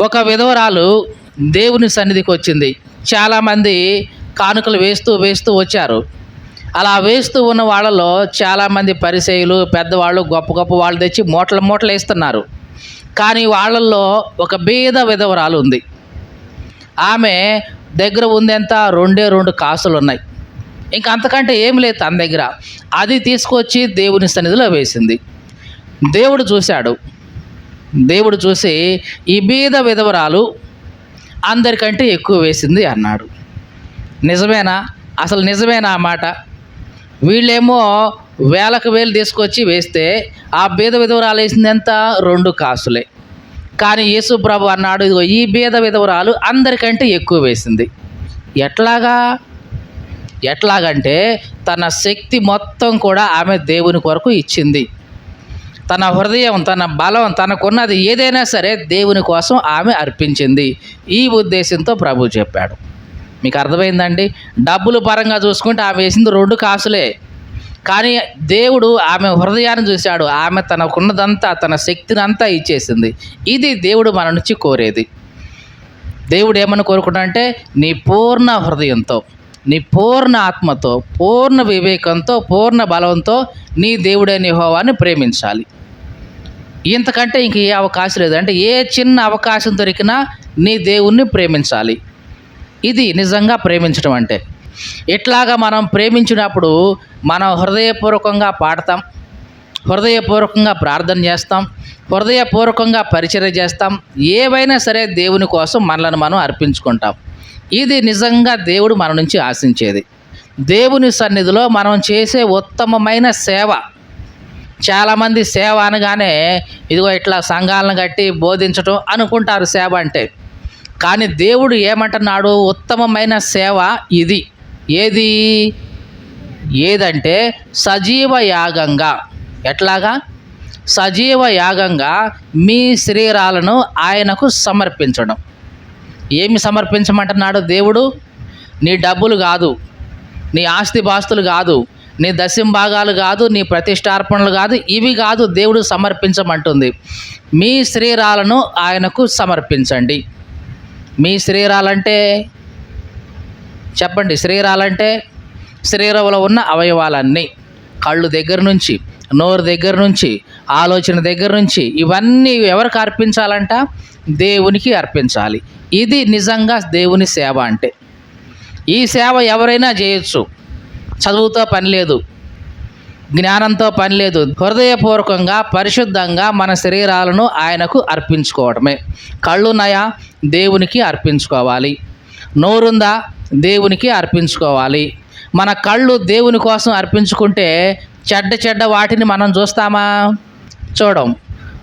ఒక విధవరాలు దేవుని సన్నిధికి వచ్చింది. చాలామంది కానుకలు వేస్తూ వేస్తూ వచ్చారు. అలా వేస్తూ ఉన్న వాళ్ళలో చాలామంది పరిచయులు పెద్దవాళ్ళు గొప్ప గొప్ప వాళ్ళు తెచ్చి మూటలు మూటలు వేస్తున్నారు. కానీ వాళ్ళల్లో ఒక బీద విధవరాలు ఉంది. ఆమె దగ్గర ఉందెంత? రెండే రెండు కాసులు ఉన్నాయి. ఇంకా అంతకంటే ఏం లేదు తన దగ్గర. అది తీసుకొచ్చి దేవుని సన్నిధిలో వేసింది. దేవుడు చూశాడు. దేవుడు చూసి ఈ బీద విధవరాలు అందరికంటే ఎక్కువ వేసింది అన్నాడు. నిజమేనా? అసలు నిజమేనా ఆ మాట? వీళ్ళేమో వేలకు వేలు తీసుకొచ్చి వేస్తే ఆ బీద విధవరాలు వేసింది ఎంత? రెండు కాసులే. కానీ యేసు ప్రభు అన్నాడు ఇదిగో ఈ బీద విధవరాలు అందరికంటే ఎక్కువ వేసింది. ఎట్లాగా? ఎట్లాగంటే తన శక్తి మొత్తం కూడా ఆమె దేవుని కొరకు ఇచ్చింది. తన హృదయం తన బలం తనకున్నది ఏదైనా సరే దేవుని కోసం ఆమె అర్పించింది. ఈ ఉద్దేశంతో ప్రభు చెప్పాడు. మీకు అర్థమైందండి? డబ్బులు పరంగా చూసుకుంటే ఆమె వేసింది రెండు కాసులే. కానీ దేవుడు ఆమె హృదయాన్ని చూశాడు. ఆమె తనకున్నదంతా తన శక్తిని అంతా ఇచ్చేసింది. ఇది దేవుడు మన నుంచి కోరేది. దేవుడు ఏమని కోరుకుంటాడంటే నీ పూర్ణ హృదయంతో నీ పూర్ణ ఆత్మతో పూర్ణ వివేకంతో పూర్ణ బలంతో నీ దేవుడైన హోవాన్ని ప్రేమించాలి. ఇంతకంటే ఇంక ఏ అవకాశం లేదు. అంటే ఏ చిన్న అవకాశం దొరికినా నీ దేవుణ్ణి ప్రేమించాలి. ఇది నిజంగా ప్రేమించడం అంటే. ఎట్లాగా మనం ప్రేమించినప్పుడు మనం హృదయపూర్వకంగా పాడతాం. హృదయపూర్వకంగా ప్రార్థన చేస్తాం. హృదయపూర్వకంగా పరిచర్య చేస్తాం. ఏవైనా సరే దేవుని కోసం మనలను మనం అర్పించుకుంటాం. ఇది నిజంగా దేవుడు మన నుంచి ఆశించేది. దేవుని సన్నిధిలో మనం చేసే ఉత్తమమైన సేవ చాలామంది సేవ అనగానే ఇదిగో ఇట్లా సంఘాలను కట్టి బోధించటం అనుకుంటారు సేవ అంటే. కానీ దేవుడు ఏమంటున్నాడు? ఉత్తమమైన సేవ ఇది. ఏది? ఏదంటే సజీవ యాగంగా. ఎట్లాగా? సజీవ యాగంగా మీ శరీరాలను ఆయనకు సమర్పించడం. ఏమి సమర్పించమంటున్నాడు దేవుడు? నీ డబ్బులు కాదు. నీ ఆస్తిపాస్తులు కాదు. నీ దశం భాగాలు కాదు నీ ప్రతిష్టార్పణలు కాదు ఇవి కాదు దేవుడు సమర్పించమంటుంది. మీ శరీరాలను ఆయనకు సమర్పించండి. మీ శరీరాలంటే చెప్పండి శరీరాలంటే శరీరంలో ఉన్న అవయవాలన్నీ. కళ్ళు దగ్గర నుంచి నోరు దగ్గర నుంచి ఆలోచన దగ్గర నుంచి ఇవన్నీ ఎవరికి అర్పించాలంట? దేవునికి అర్పించాలి. ఇది నిజంగా దేవుని సేవ అంటే. ఈ సేవ ఎవరైనా చేయొచ్చు. చదువుతో పని లేదు జ్ఞానంతో పని లేదు హృదయపూర్వకంగా పరిశుద్ధంగా మన శరీరాలను ఆయనకు అర్పించుకోవడమే. కళ్ళున్నాయా దేవునికి అర్పించుకోవాలి. నోరుందా దేవునికి అర్పించుకోవాలి. మన కళ్ళు దేవుని కోసం అర్పించుకుంటే చెడ్డ చెడ్డ వాటిని మనం చూస్తామా? చూడం.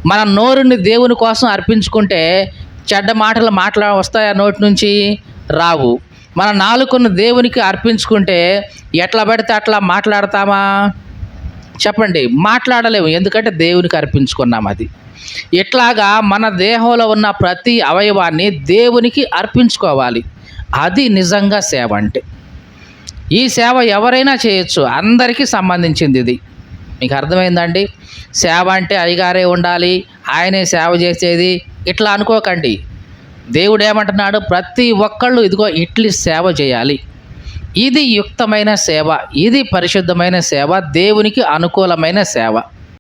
మన నోరుని దేవుని కోసం అర్పించుకుంటే చెడ్డ మాటలు మాట్లా వస్తాయా నోటి నుంచి? రావు. మన నాలుకను దేవునికి అర్పించుకుంటే ఎట్లా పడితే అట్లా మాట్లాడతామా? చెప్పండి మాట్లాడలేము. ఎందుకంటే దేవునికి అర్పించుకున్నాం అది. ఇట్లాగా మన దేహంలో ఉన్న ప్రతి అవయవాన్ని దేవునికి అర్పించుకోవాలి. అది నిజంగా సేవ అంటే. ఈ సేవ ఎవరైనా చేయొచ్చు. అందరికీ సంబంధించింది ఇది. మీకు అర్థమైందండి? సేవ అంటే అయ్యగారే ఉండాలి ఆయనే సేవ చేసేది. ఇట్లా అనుకోకండి. దేవుడు ఏమంటున్నాడు ప్రతి ఒక్కళ్ళు ఇదిగో ఇట్లి సేవ చేయాలి. ఇది యుక్తమైన సేవ ఇది పరిశుద్ధమైన సేవ దేవునికి అనుకూలమైన సేవ.